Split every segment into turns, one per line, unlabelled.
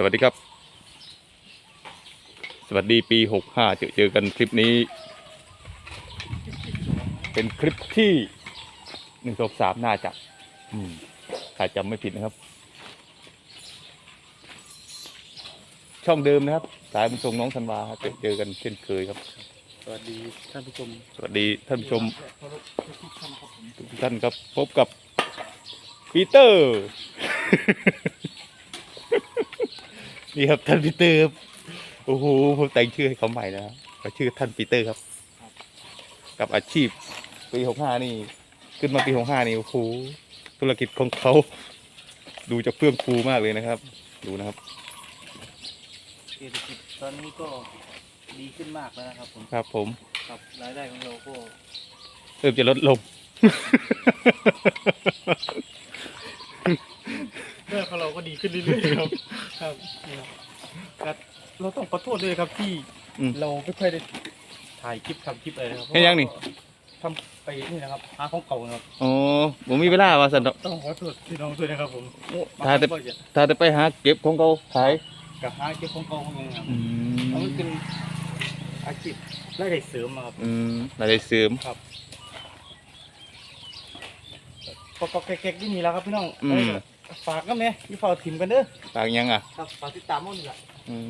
สวัสดีครับ สวัสดีปีหกห้าเจอเจอกันคลิปนี้ เป็นคลิปที่หนึ่งสองสามน่าจะอืมถ้าจำไม่ผิดนะครับ ช่องเดิมนะครับ สายบุญทรงน้องธันวาครับเจอเจอกันเช่นเคยครับ
สวัสดีท่านผู้ชม
สวัสดีท่านผู้ชมทุกท่านครับพบกับปีเตอร์ นี่ครับท่านปีเตอร์ครับโอ้โหผมแต่งชื่อให้เขาใหม่นะครับเขาชื่อท่านปีเตอร์ครับ กับอาชีพปีหกห้านี่ ขึ้นมาปีหกห้านี่โอ้โหธุรกิจของเขาดูจะเฟื่องฟูมากเลยนะครับ ดูนะครับ
เศรษฐกิจตอนนี้ก็ดีขึ้นมากแล้วนะครับผม
ครับ ผม
ครับรายได้ของเราก็
เริ่มจะลดลง
เรื่องของเราก็ดีขึ้นเรื่อยๆครับครับนี่ครับครับเราต้องขอโทษด้วยครับที่
อืม
เราไม่ค่อยได้ถ่ายคลิปทำคลิปอะไรนะครับ
แค่ยังนี่
ทำไปนี่นะครับหาของเก่านะครับ
อ๋อผมมีเวลาว่าสันดอก
ต้องขอโทษพี่น้องด้วยนะครับผม
ถ้าแต่
บงคนก็จะ
ถ้าจะไปหาเก็บของเขาขาย
กับหาเก็บของเก่าของยังครับ
อื
แล้ว
ม
มันเป็นอาชีพรายได้เสริมอะครับ
อืมอะไรเสริม
ก็ก็แก๊กๆที่นี่แล้วครับพี่น้อง
อืม
เอ้ย ฝากกันไหมยี่ฝากถิ่มกันเด้อ
ปากยังอะ
ครับฝากติดตามมันนี่แหละ
อืม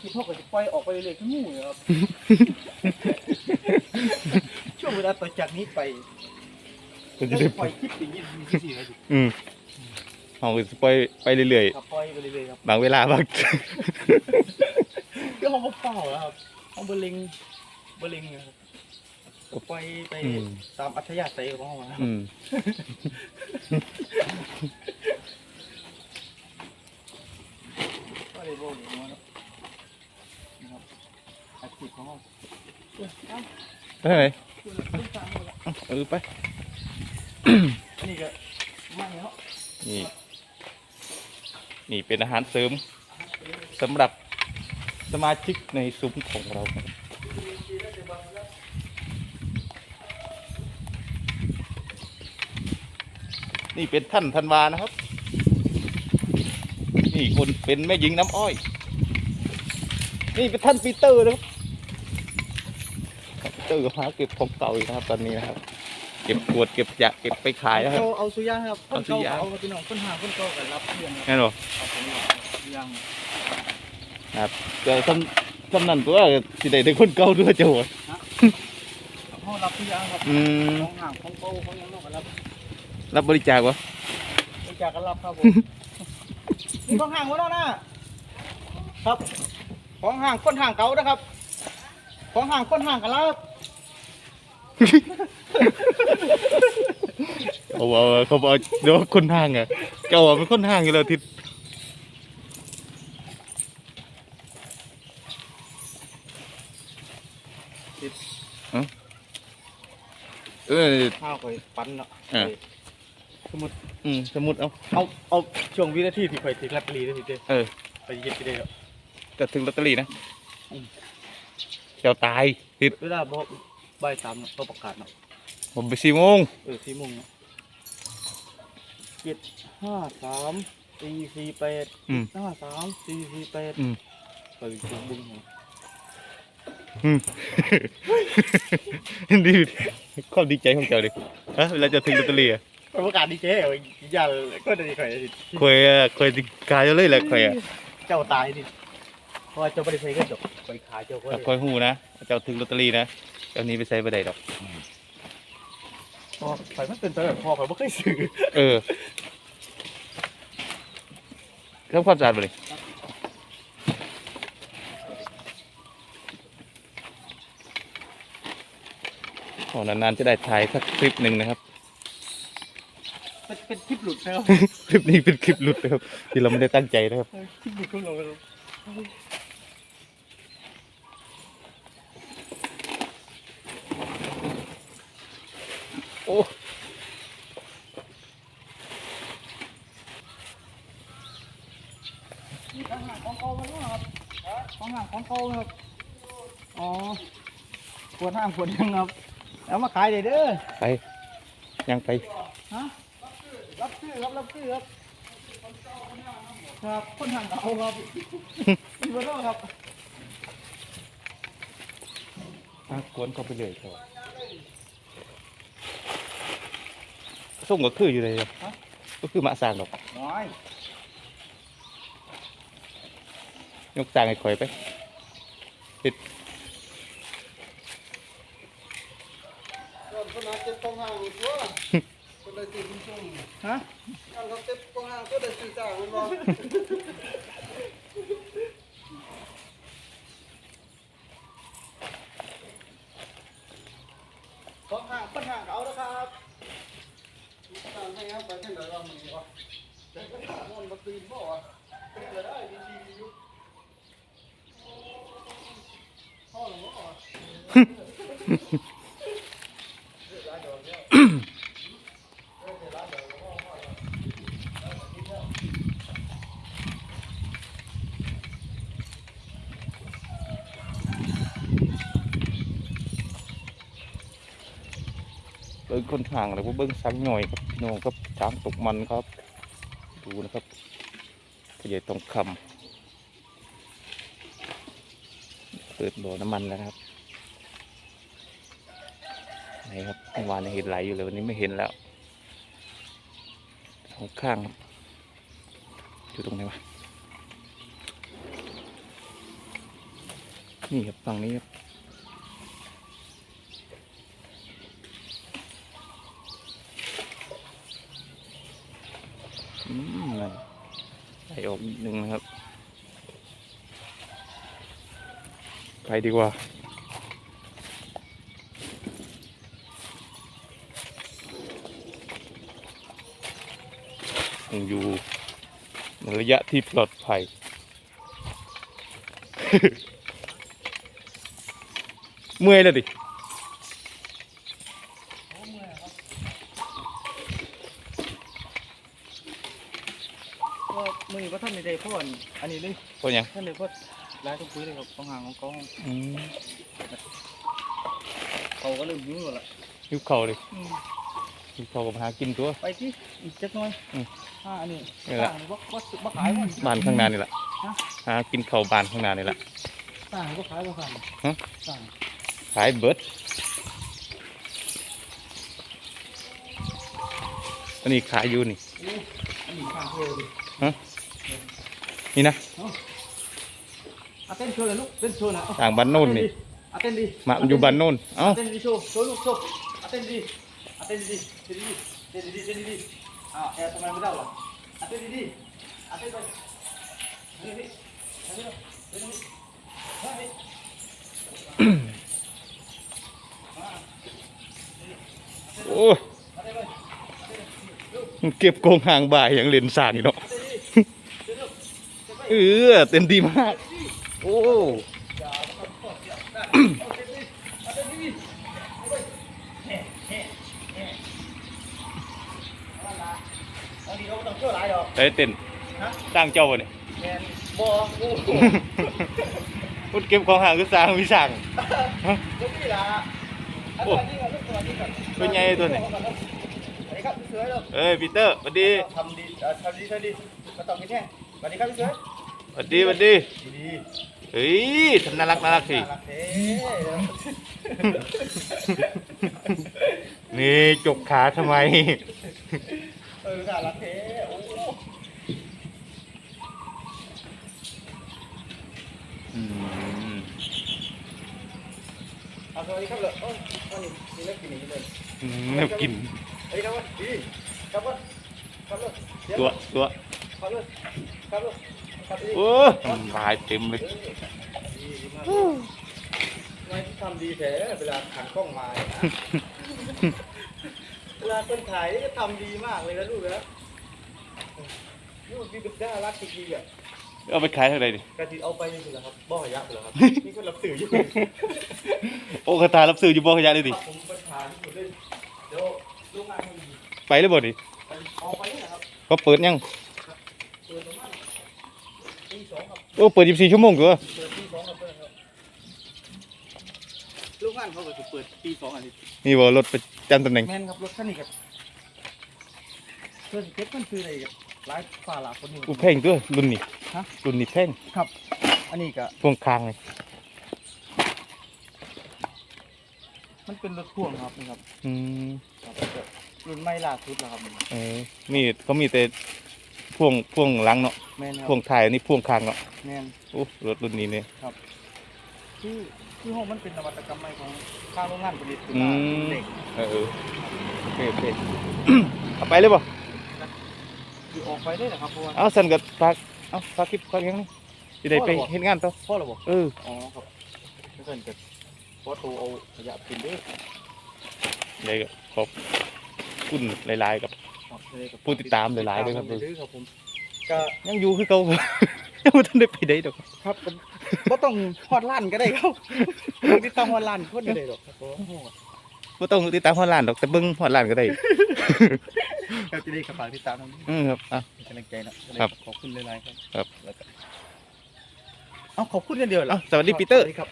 คลิปพวกก็จะปล่อยออกไปเรื่อยๆทั้งหมู่เลยครับ ช่วงเวลาต่อจากนี้ไป
ก็จะ
ก็
ได้
จะปล่อยคลิปอย่างนี้ที่สี่แล้วดิ
อืมเอาก็จะไปไปเรื่อย
ครับปล่อยไปเรื่อยๆครับ
ๆบางเวลาบาง
ก็ห้องเปล่าแล้วครับห้องเบอร์ลิงเบอร์ลิงนะครับ ก็ปล่อยไป
อืม
ตามอัธยาศัยของห้องนะครับ
อืม
ก็เลยบอกอย่างนี้เนาะนะครับอาชีพของห้องเอ้ยเอ้า
ไปไหน
คุณคุณฟังหมดละ
เอาเออไป
อันนี้ก็ไม่เนาะ
นี่ นี่เป็นอาหารเสริมสำหรับสมาชิกในซุ้มของเราครับ นี่เป็นท่านธันวานะครับ นี่คนเป็นแม่หญิงน้ำอ้อย นี่เป็นท่านปีเตอร์นะครับปีเตอร์ก็หาเก็บของเก่าอีกนะครับ ตอนนี้นะครับ เก็บขวดเก็บยะเก็บไปขายนะครับ
เอาเอาสุยางครับคน
เอาสุ
เก่ายา
ง
เอาพี่น้องคนหาคนเก่ากันรับเพื่อนครับ
แน่นอน
เอาผมสุยาง
ครับแต่สำสำนันตัวสิได้ได้คนเก่าด้วยจะโหด
ห้องรับสุยางครับ
อืม
ของห่างของเก่าของยังนอกกันรับ
รับบริจาควะ
บริจาคกันรับครับผมมีของห่างไว้แล้วนะครับ ของห่างคนห่างเก่านะครับ ของห่างคนห่างกันรับ
เขาบอกว่าเขาบอกเดี๋ยวคนห่างอะเก่าอะเป็นคนห่างอยู่แล้วทิศเออ
ข้าวไปปั้นเนาะ
อ่า
สมมติ
อืมสมมุติเอา
เอาเอาช่วงวินาทีที่ข่อยถือลอตเตอรี่ได้พี่เต้
เออ
ไปเย็ดไปได้แล้ว
จะถึงลอตเตอรี่นะ
อืม
เจ้าตายทิศ
เวลาบอกบ่ายสามเนาะเขาประกาศเนาะ
ผมไปสี่โมง
เออสี่โมงเนาะเจ็ดห้าสามสี่สี่แปด
อืม
ห้าสามสี่สี่แปด
อืม
เปิดจุดบุ้งเนาะ
อืมดีความดีใจของเจ้าดิฮะเวลาจะถึงลอตเตอรี่อะ
ประกาศดีเจ๊เอาอย่าก็จะดีข่อย
คอยอะคอยติกายอยู่เลยแหละคอยอะ
เจ้าตายดิเพราะว่าเจ้าไม่ได้ใช้ก็จบไปขายเจ้าก็
แต่
ได้
คอยหูนะเจ้าถึงลอตเตอรี่นะเจ้านี้ไปใส่ไปได้ดอก
พอข่อยมันเป็นตัวแบบพอข่อยไม่เคยซื้อ
เออทำความสะอาดไปเลยโอ้นานๆจะได้ถ่ายสักคลิปหนึ่งนะครับ
เป็นเป็นคลิปหลุดนะครับ
คลิปนี้เป็นคลิปหลุดนะครับที่เราไม่ได้ตั้งใจนะครับ
คลิปหลุดของเราครับ
โอ้
นี่ของห่างของเก่ามาด้วยครับของห่างของเก่าครับอ๋อขวดห้างขวดยังครับเอามาขายเลยเด้อ
ไปยังไป
ฮะ รับซื้อครับรับซื้อครับครับคนห่างเก่าครับมีเบอร์โทรครับ
อะกวนเข้าไปเลยครับส่งก็คืออยู่เลยครับก็คือมาสร้างดอก
น้อย
ยกสร้างให้ข่อยไป
ขนาดเจ็บกองห่างอยู่ตัว ก็ได้ตีคุณชุ่ม
ฮะ
อันเขาเจ็บกองห่างก็ได้ตีจ่างมันบอก
คนห่างคนห่างเก่าแล้วครับ
ต่างให้ครับไปที่ไหนว่ามึงวะแต่ก็ถามมันมาตีนบ่วะเป็นไปได้ดีๆอยู่พ่อหลวงพ่อ
คนห่างแล้วก็เบิ้งสังหน่อยครับพี่น้องครับช้างตกมันครับ ดูนะครับขยายทองคำเปิดบ่อน้ำมันแล้วครับไหนครับเมื่อวานเห็นไหลอยู่เลยวันนี้ไม่เห็นแล้วสองข้างอยู่ตรงไหนวะนี่ครับฝั่งนี้ครับ ไปออกอีกหนึ่งนะครับ ไปดีกว่ายังอยู่ในระยะที่ปลอดภัย เมื่อยแล้วดิ
ก็มือก็ท่า นในใจพ่ออันอันนี้เลย
เพราะหยัง
ท่านเลยพ่อร้ายทุกพื้นเลยครับของห่างของเขา
อืม
เขาก็เริ่มยุ่งแล้วล่ะ
หิวเข่าวเลย
อืม
หิวเข่าวกับหากินตัว
ไปที่อีกจักหน่อย
อืม
อ่าอันนี้
นี่แหละ
สร้างบ่บ่บ่ขายบ่
บ้านข้างหน้านี่แหละ
ฮะ
หากินเข่าวบ้านข้างหน้านี่แหละ
สร้างบ่ขายบ่สั่ง
ฮะ
สร้าง
ขายเบิร์ดอันนี้ขายอยู่นี่
อันนี้ข้างเทวดิ
นี่นะ
อะเต้นโชว์เลยลูกเต้นโชว์นะเอา
ต่างบ้านโน่นนี่
อะเต้นดี
มาอยู่บ้านโน่นเอ้า
เต้นดีโชว์โชว์ลูกโชว์อะเต้นดีอะเต้นดีเต้นดีเต้นดีเต้นดีอ้าวแอร์ทำไมไม่ได้หรออะเต้นดีอะเต้นไปนี่นี่อันนี้เต้นดีเฮ้ย
โอ้ยมันเก็บโกงห่างบ่ายอย่างเลนสาดนี่เนาะ เออเต็มดีมาก โอ้
อันนี้เราต้องเชื่อหลายดอก
ใช้เต้นสร้างเจ้าวะเนี่ย
แมนบ่กู
พุดเก็บของห่างก็สร้างวิสั่ง
ลูกนี่ล่ะอันนี้ก่อนลูกสวัสดีก่อน
เป็นไงตัวเนี่ย
สวัสดีครับพี่เสือเด้อ
เอ้ยปีเตอร์สวัสดี
ทำดีเอ่อทำดีทำดีมาต้องกินแน่สวัสดีครับพี่เสือ
สวัสดีสวัสดี
ดี
เฮ้ยทำน่ารักน่ารักสิ
น่ารักเท่
นี่จกขาทำไม
เออน่ารักเท่โอ้
อืม
เอาสวัสดีครับเลยโอ้ยอันนี้มีเล็กกินอย่างนี้เลย
อืมน่ากิน
เฮ้ยครับว่าดีครับว่าครับเลยเดี๋ย
ตัวตัว
ครับเลยครับเลยครับดี
โอ้ลายเต็มเลย
ดีดีมากทำไมทำดีแท้เวลาขันกล้องมาเนี่ยนะเวลาคนถ่ายนี่ก็ทำดีมากเลยนะลูกนะลูกนี่เป็นน่ารักจริงๆอะ
เอาไปขายเท่าไหร่ดิ
กะทิเอาไปนี่คือแล้วครับบ่อยักษ์เลยครับนี่คนรับสื่ออยู่
โอ้คาตารับซื้ออยู่บ่ขยะเลยดิ
ผมปัญหาที่สุดเลยเดี๋ยวลูกงานมัน
ไปเลยบ่ดิ
ไปเอาไปนี่นะครับ
เขาเปิดยัง
เปิดประมาณตีส องครับ
โอ้เปิด24ชั่วโมงตัว
เปิดตีสองครับเปิดครับลูกงานเขาก็จะเปิดตีสองอาทิตย์
นี่บ่รถประจำตำแหน่ง
แมนครับรถคันนี้ครับเพื่อนเก็บมันคืออะไรครับหลายฝ่าหลายคนนี่
กูแพงด้วยรุ่นนี้
ฮะ
รุ่นนี้แพง
ครับ อันนี้ก็
พ่วงคางเลย
มันเป็นรถพ่วงครับนี่ครับ
อืม
ครับก็รุ่นใหม่ล่าสุดแล้วครับ
เออมีเขามีแต่ พ่วงพ่วงหลังเนาะ
แม่นครับ
พ่วงท้ายอันนี้พ่วงคางเนาะ
แม่น
โอ้รถรุ่นนี้เนี่ย
คือคือห้องมันเป็นนวัตกรรมใหม่ของทางโรงงานผลิตขึ้น
อื
มามเด็ก
เออเออโอเคโอเค เอาไปเลยบ่
คือออกไปได้เหรอครับเพราะว่า
เอาสันกับฝากเอาฝากคลิปฝากหยังนี่จะได้ไปเฮ็ดงานต่อ
พ่อเราบอก
เออ
อ๋อครับแล้วก็จะพอตัวเอาขยะกินด้วย
ใหญ่ก็ขอบคุณหลายๆกับ
ครับเลยกับ
ผู้ติดตามหลายๆด้วยครับ
ติดตามผมครับผมก็
ยังอยู่คือเก่ายังบ่ทันได้ไปได้ดอก
ครับผมก็ต้องฮอดล้านก็ได้ครับที่ต้องฮอดล้านคนก็ได้หรอกครับผม
บ่ต้องติดตามฮอดร้านดอกแต่เบิ่งฮอดร้านก็ได้
ครับจะได้กระฝากติดตามน้อง
อือครับอะ
เป็นกำลังใจนะ
ครับ
ขอบคุณหลายๆครับ
ครับ
แล้วก็เอาขอบคุณกันเดียวเหรอ
เอ้าสวัสดีปีเตอร์
สวัสดีครับ